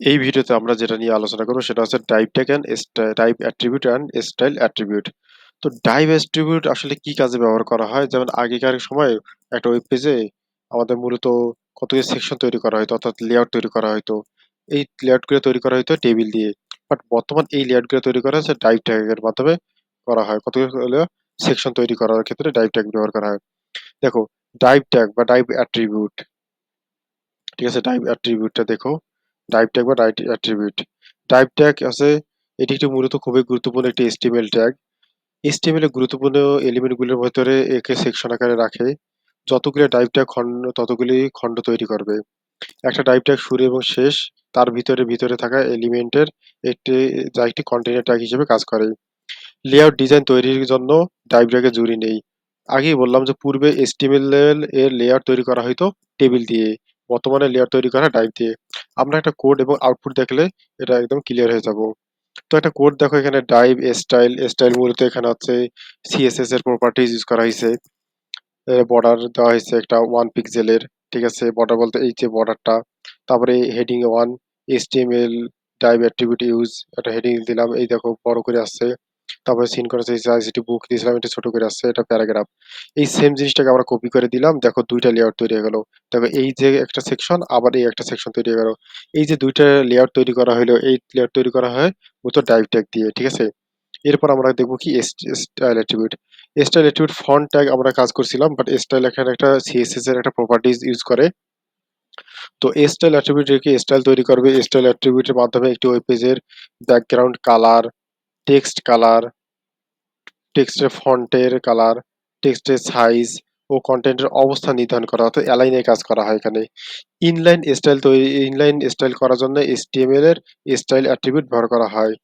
এই ভিডিওতে আমরা যেটা নিয়ে আলোচনা করব সেটা হচ্ছে type tag and type attribute and style attribute তো টাইপ অ্যাট্রিবিউট আসলে কি কাজে ব্যবহার করা হয়? যেমন আগেকার সময় একটা ওয়েব পেজে আমাদের মূলত কতগুলো সেকশন তৈরি করা হতো অর্থাৎ লেআউট তৈরি করা হতো এই লেআউটগুলো তৈরি করা হতো টেবিল দিয়ে। বাট বর্তমান এই লেআউটগুলো তৈরি করা হচ্ছে টাইপ ট্যাগের মাধ্যমে করা হয়। কতগুলো সেকশন তৈরি করার ক্ষেত্রে টাইপ ট্যাগ ব্যবহার করা হয়। দেখো টাইপ ট্যাগ বা টাইপ অ্যাট্রিবিউট ঠিক আছে? টাইপ অ্যাট্রিবিউটটা দেখো। টাইপ ট্যাগ বা টাইপ অ্যাট্রিবিউট টাইপ ট্যাগ আছে, এটি একটি মূলত খুবই গুরুত্বপূর্ণ একটি এসটিএমএল ট্যাগ এসটিএমএল এর গুরুত্বপূর্ণ এলিমেন্টগুলোর ভেতরে একে সেকশন আকারে রাখে। যতগুলি টাইপ ট্যাগ খণ্ড, ততগুলি খণ্ড তৈরি করবে। একটা টাইপ ট্যাগ শুরু এবং শেষ, তার ভিতরে ভিতরে থাকা এলিমেন্টের একটি, যা একটি কন্টেনার ট্যাগ হিসেবে কাজ করে। লেআউট ডিজাইন তৈরির জন্য টাইপ ট্যাগের জুড়ি নেই। আগেই বললাম যে পূর্বে এসটিএমএল এর লেয়ার তৈরি করা হয়তো টেবিল দিয়ে। বর্তমানে লেয়ার তৈরি করা টাইপ দিয়ে। আমরা একটা কোড এবং আউটপুট দেখলে এটা একদম ক্লিয়ার হয়ে যাব। তো একটা কোড দেখো এখানে ডাইভ স্টাইল স্টাইল মূলত এখানে হচ্ছে সিএসএস এর প্রপার্টিজ ইউজ করা হয়েছে বর্ডার দেওয়া হয়েছে একটা ওয়ান পিক্সেলের ঠিক আছে? বর্ডার বলতে এই যে বর্ডারটা তারপরে heading one HTML div attribute use একটা হেডিং দিলাম। এই দেখো বড় করে আসছে। তারপরে সিন করেছে আইসিটি বুক দিয়েছিলাম, এটা ছোট করে আসছে, এটা প্যারাগ্রাফ এই সেম জিনিসটাকে আমরা কপি করে দিলাম, দেখো দুইটা লেয়ার তৈরি হয়ে গেল। দেখো এই যে একটা সেকশন আবার এই একটা সেকশন তৈরি হয়ে গেল। এই যে দুইটা লেয়ার তৈরি করা হলো এই লেয়ার তৈরি করা হয় মূলত ডাইভ ট্যাগ দিয়ে, ঠিক আছে? এরপর আমরা দেখব কি style attribute style attribute font tag আমরা কাজ করছিলাম বাট স্টাইল এখানে একটা সিএসএস এর একটা প্রপার্টিজ ইউজ করে। তো স্টাইল অ্যাট্রিবিউট রেখে স্টাইল তৈরি করবে? স্টাইল অ্যাট্রিবিউটের মাধ্যমে একটি ওয়েব পেজের ব্যাকগ্রাউন্ড কালার টেক্সট কালার টেক্সটের ফন্টের কালার টেক্সটের সাইজ ও কন্টেন্টের অবস্থান নির্ধারণ করা, অর্থাৎ অ্যালাইনে কাজ করা হয় এখানে। ইনলাইন স্টাইল তৈরি ইনলাইন স্টাইল করার জন্য এস টি এসটিএমএল এর স্টাইল অ্যাট্রিবিউট ব্যবহার করা হয়।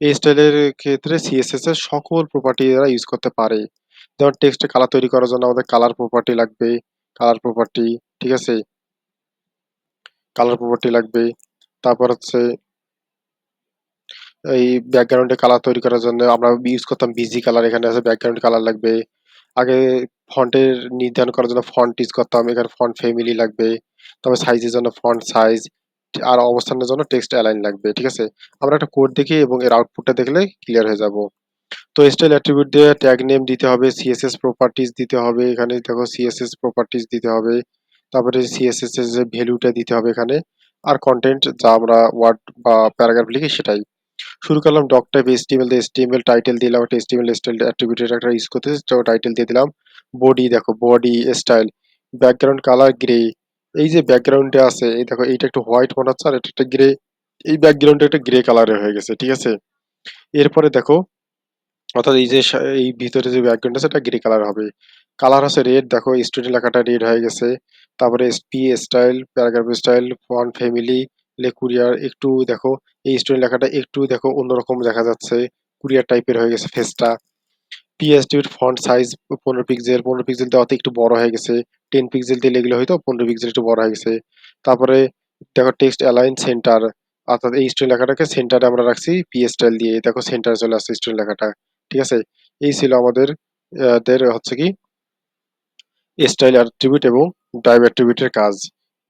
এই স্টাইলের ক্ষেত্রে সিএসএস এর সকল প্রপার্টি এরা ইউজ করতে পারে। যেমন টেক্সটে কালার তৈরি করার জন্য আমাদের কালার প্রপার্টি লাগবে কালার প্রপার্টি ঠিক আছে? কালার প্রপার্টি লাগবে। তারপর হচ্ছে এই ব্যাকগ্রাউন্ডে কালার তৈরি করার জন্য আমরা ইউজ করতাম বিজি কালার এখানে আছে ব্যাকগ্রাউন্ড কালার লাগবে। আগে ফন্টের নির্ধারণ করার জন্য ফন্ট ইউজ করতাম, এখানে ফন্ট ফ্যামিলি লাগবে তবে সাইজের জন্য ফন্ট সাইজ আর অবস্থানের জন্য টেক্সট অ্যালাইন লাগবে, ঠিক আছে? আমরা একটা কোড দেখি এবং এর আউটপুটটা দেখলে ক্লিয়ার হয়ে যাব। তো স্টাইল অ্যাট্রিবিউট দিয়ে ট্যাগ নেম দিতে হবে সিএসএস প্রপার্টিজ দিতে হবে, এখানে দেখো সিএসএস প্রপার্টিজ দিতে হবে, তারপরে সিএসএস এর যে ভ্যালুটা দিতে হবে এখানে, আর কন্টেন্ট যা আমরা ওয়ার্ড বা প্যারাগ্রাফ লিখি সেটাই। শুরু করলাম ডক টাইপ এসটিএমএল দিয়ে এসটিএমএল টাইটেল দিলাম, একটা এসটিএমএল স্টাইল অ্যাট্রিবিউটের একটা ইউজ করতে তো টাইটেল দিয়ে দিলাম বডি দেখো body style background colour grey এই যে ব্যাকগ্রাউন্ডে আছে, এই দেখো, এইটা একটু হোয়াইট মনে হচ্ছে আর এটা একটা গ্রে এই ব্যাকগ্রাউন্ডটা একটা গ্রে কালারের হয়ে গেছে, ঠিক আছে? এরপরে দেখো, অর্থাৎ এই যে এই ভিতরে যে ব্যাকগ্রাউন্ড আছে, এটা গ্রে কালার হবে কালার হচ্ছে রেড দেখো স্টুডেন্ট লেখাটা রেড হয়ে গেছে, তারপরে SP style paragraph style font family লে কুরিয়ার একটু দেখো, এই স্টুডেন্ট লেখাটা একটু দেখো অন্যরকম দেখা যাচ্ছে। কুরিয়ার টাইপের হয়ে গেছে ফেসটা। পিএসডির ফন্ট সাইজ পনেরো পিক্সেল পনেরো পিক্সেল দেওয়াতে একটু বড় হয়ে গেছে। টেন পিক্সেল দিয়ে লেগলে হয়তো পনেরো পিক্সেল একটু বড় হয়ে গেছে। তারপরে দেখো টেক্সট অ্যালাইন সেন্টার অর্থাৎ এই স্টুডেন্ট লেখাটাকে সেন্টারে আমরা রাখছি পি স্টাইল দিয়ে। দেখো সেন্টারে চলে আসছে স্টুডেন্ট লেখাটা। ঠিক আছে? এই ছিল আমাদের দের হচ্ছে কি স্টাইল অ্যাট্রিবিউট এবং ডাইভ অ্যাট্রিবিউটের কাজ।